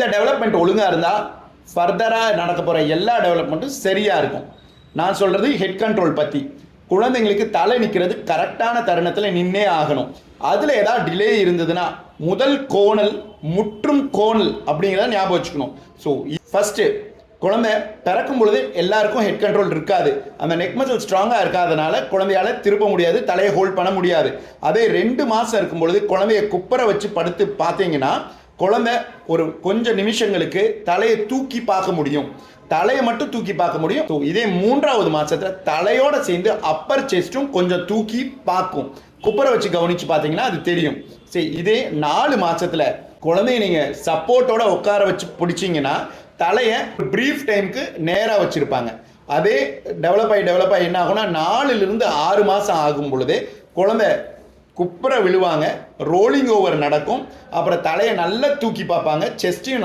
இந்த டெவலப்மெண்ட் ஒழுங்காக இருந்தால் ஃபர்தராக நடக்க போகிற எல்லா டெவலப்மெண்ட்டும் சரியாக இருக்கும். நான் சொல்கிறது ஹெட் கண்ட்ரோல் பற்றி குழந்தைங்களுக்கு தலை நிற்கிறது கரெக்டான தருணத்தில் நின்னே ஆகணும். அதில் ஏதாவது டிலே இருந்ததுன்னா முதல் கோணல் முற்றும் கோணல் அப்படிங்கிறத ஞாபகம் வச்சுக்கணும். ஸோ ஃபஸ்ட்டு குழந்தை பிறக்கும் பொழுது எல்லாருக்கும் ஹெட் கண்ட்ரோல் இருக்காது. அந்த நெக் மசில் ஸ்ட்ராங்காக இருக்காதனால குழந்தையால் திருப்ப முடியாது தலையை ஹோல்ட் பண்ண முடியாது. அதே ரெண்டு மாதம் இருக்கும் பொழுது குழந்தைய குப்பரை வச்சு படுத்து பார்த்தீங்கன்னா குழந்தை ஒரு கொஞ்சம் நிமிஷங்களுக்கு தலையை தூக்கி பார்க்க முடியும். தலையை மட்டும் தூக்கி பார்க்க முடியும். ஸோ இதே மூன்றாவது மாதத்தில் தலையோடு சேர்ந்து அப்பர் செஸ்ட்டும் கொஞ்சம் தூக்கி பார்க்கும். குப்பரை வச்சு கவனிச்சு பார்த்தீங்கன்னா அது தெரியும். சரி இதே நாலு மாதத்தில் குழந்தைய நீங்கள் சப்போர்ட்டோட உட்கார வச்சு பிடிச்சிங்கன்னா தலையை ப்ரீஃப் டைமுக்கு நேராக வச்சுருப்பாங்க. அதே டெவலப் ஆகி டெவலப் ஆகி என்ன ஆகும்னா நாலுலேருந்து ஆறு மாதம் ஆகும் பொழுது குழந்தை குப்புற விழுவாங்க ரோலிங் ஓவர் நடக்கும். அப்புறம் தலையை நல்லா தூக்கி பார்ப்பாங்க செஸ்ட்டையும்